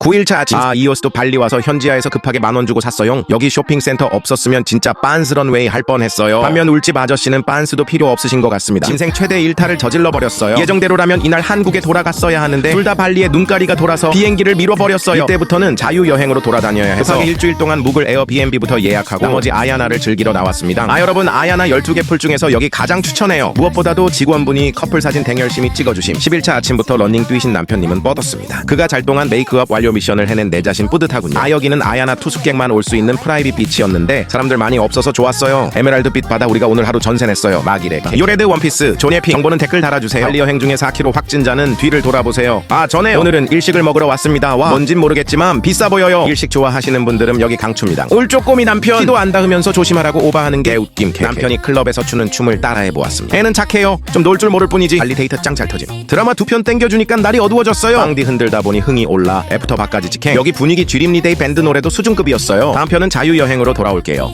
9일차 아침. 아이 옷도 발리 와서 현지화에서 급하게 만원 주고 샀어요 여기 쇼핑센터 없었으면 진짜 빤스런 웨이 할 뻔했어요. 반면 울집 아저씨는 빤스도 필요 없으신 것 같습니다. 인생 최대 일탈을 저질러 버렸어요. 예정대로라면 이날 한국에 돌아갔어야 하는데 둘 다 발리에 눈가리가 돌아서 비행기를 미뤄버렸어요. 이때부터는 자유여행으로 돌아다녀야 해서 급하게 일주일 동안 묵을 에어비앤비부터 예약하고 나머지 아야나를 즐기러 나왔습니다. 아 여러분 아야나 12개 풀 중에서 여기 가장 추천해요. 무엇보다도 직원분이 커플 사진 댕열심히 찍어주심. 11차 아침부터 러닝 뛰신 남편님은 뻗었습니다. 그가 잘 동안 메이크업 완료 미션을 해낸 내 자신 뿌듯하군요. 아 여기는 아야나 투숙객만 올 수 있는 프라이빗 비치였는데 사람들 많이 없어서 좋았어요. 에메랄드빛 바다 우리가 오늘 하루 전세 냈어요. 막이래 요레드 원피스 조네핑 정보는 댓글 달아주세요. 발리 여행 중에 4kg 확진자는 뒤를 돌아보세요. 아 전에 오늘은 일식을 먹으러 왔습니다. 와 뭔진 모르겠지만 비싸 보여요. 일식 좋아하시는 분들은 여기 강추입니다. 올 쪼꼬미 남편. 키도 안 닿으면서 조심하라고 오바하는 게 웃김 캐 남편이 클럽에서 추는 춤을 따라해 보았습니다. 애는 착해요. 좀 놀 줄 모를 뿐이지. 발리 데이트 짱잘 터짐. 드라마 두 편 땡겨주니까 날이 어두워졌어요. 빵디 흔들다 보니 흥이 올라. 애프터 바까지. 직행 여기 분위기 쥐림리데이 밴드 노래도 수준급이었어요. 다음 편은 자유여행으로 돌아올게요